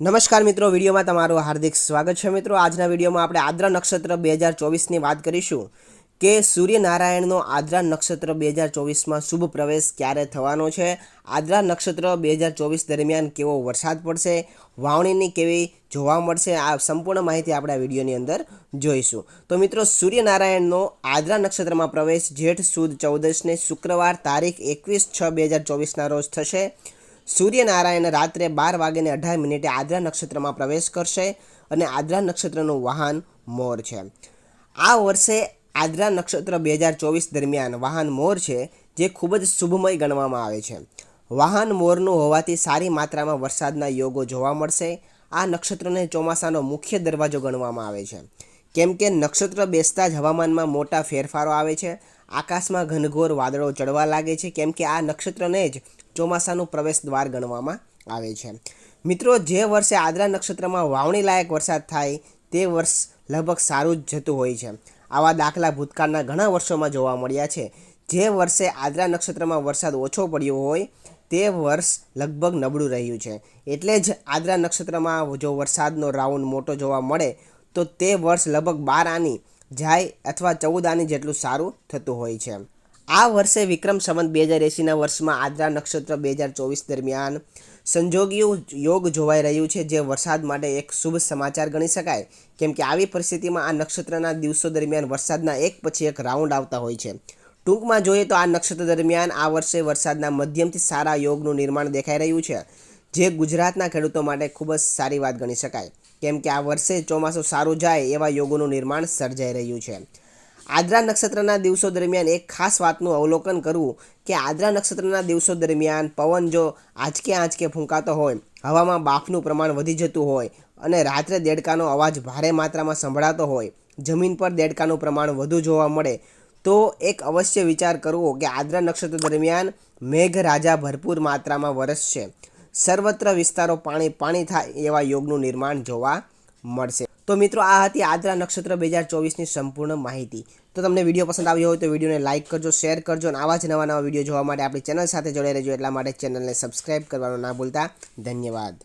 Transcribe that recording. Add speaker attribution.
Speaker 1: નમસ્કાર મિત્રો, વિડીયોમાં તમારું હાર્દિક સ્વાગત છે. મિત્રો, આજના વિડીયોમાં આપણે આદ્રા નક્ષત્ર બે હજાર ચોવીસની વાત કરીશું કે સૂર્યનારાયણનો આદ્રા નક્ષત્ર બે હજાર ચોવીસમાં શુભ પ્રવેશ ક્યારે થવાનો છે? આદ્રા નક્ષત્ર બે હજાર ચોવીસ દરમિયાન કેવો વરસાદ પડશે? વાવણીની કેવી જોવા મળશે? આ સંપૂર્ણ માહિતી આપણે આ વિડીયોની અંદર જોઈશું. તો મિત્રો, સૂર્યનારાયણનો આદ્રા નક્ષત્રમાં પ્રવેશ જેઠ સુદ ચૌદસને શુક્રવાર તારીખ એકવીસ છ બે હજાર ચોવીસના રોજ થશે. સૂર્યનારાયણ રાત્રે બાર વાગ્યાને અઢાર મિનિટે આદ્રા નક્ષત્રમાં પ્રવેશ કરશે અને આદ્રા નક્ષત્રનું વાહન મોર છે. આ વર્ષે આદ્રા નક્ષત્ર બે હજાર ચોવીસ દરમિયાન વાહન મોર છે જે ખૂબ જ શુભમય ગણવામાં આવે છે. વાહન મોરનું હોવાથી સારી માત્રામાં વરસાદના યોગો જોવા મળશે. આ નક્ષત્રને ચોમાસાનો મુખ્ય દરવાજો ગણવામાં આવે છે. કેમ કે નક્ષત્ર બેસતા જ હવામાનમાં મોટા ફેરફારો આવે છે. આકાશમાં ઘનઘોર વાદળો ચડવા લાગે છે, કેમ કે આ નક્ષત્રને જ ચોમાસાનું પ્રવેશ દ્વાર ગણવામાં આવે છે. મિત્રો, જે વર્ષે આદ્રા નક્ષત્રમાં વાવણી લાયક વરસાદ થાય, તે વર્ષ લગભગ સારું જ જતું હોય છે. આવા દાખલા ભૂતકાળના ઘણા વર્ષોમાં જોવા મળ્યા છે. જે વર્ષે આદ્રા નક્ષત્રમાં વરસાદ ઓછો પડ્યો હોય, તે વર્ષ લગભગ નબળું રહ્યું છે. એટલે જ આદ્રા નક્ષત્રમાં જો વરસાદનો રાઉન્ડ મોટો જોવા મળે તો તે વર્ષ લગભગ બાર આની જાય અથવા ચૌદ આની જેટલું સારું થતું હોય છે. આ વર્ષે વિક્રમ સંવંત બે હજાર એંસીના વર્ષમાં આદ્રા નક્ષત્ર બે હજાર ચોવીસ દરમિયાન સંજોગીય યોગ જોવાઈ રહ્યું છે જે વરસાદ માટે એક શુભ સમાચાર ગણી શકાય. કેમ કે આવી પરિસ્થિતિમાં આ નક્ષત્રના દિવસો દરમિયાન વરસાદના એક પછી એક રાઉન્ડ આવતા હોય છે. ટૂંકમાં જોઈએ તો આ નક્ષત્ર દરમિયાન આ વર્ષે વરસાદના મધ્યમથી સારા યોગનું નિર્માણ દેખાઈ રહ્યું છે. જે ગુજરાતના ખેડૂતો માટે ખૂબ જ સારી વાત ગણી શકાય. કેમ કે આ વર્ષે ચોમાસું સારું જાય એવા યોગોનું નિર્માણ સર્જાઈ રહ્યું છે. આદ્રા નક્ષત્રના દિવસો દરમિયાન એક ખાસ વાતનું અવલોકન કરવું કે આદ્રા નક્ષત્રના દિવસો દરમિયાન પવન જો આંચકે આંચકે ફૂંકાતો હોય, હવામાં બાફનું પ્રમાણ વધી જતું હોય અને રાત્રે દેડકાનો અવાજ ભારે માત્રામાં સંભળાતો હોય, જમીન પર દેડકાનું પ્રમાણ વધુ જોવા મળે, તો એક અવશ્ય વિચાર કરવો કે આદ્રા નક્ષત્ર દરમિયાન મેઘરાજા ભરપૂર માત્રામાં વરસશે. સર્વત્ર વિસ્તારો પાણી પાણી થાય એવા યોગનું નિર્માણ જોવા મળશે. તો મિત્રો, આ હતી આદ્રા નક્ષત્ર બે હજાર ચોવીસની સંપૂર્ણ માહિતી. તો તમને વીડિયો પસંદ આવ્યો હોય તો વિડીયોને લાઇક કરજો, શેર કરજો અને આવા જ નવા નવા વીડિયો જોવા માટે આપણી ચેનલ સાથે જોડાઈ રહેજો. એટલા માટે ચેનલને સબસ્ક્રાઈબ કરવાનું ના ભૂલતા. ધન્યવાદ.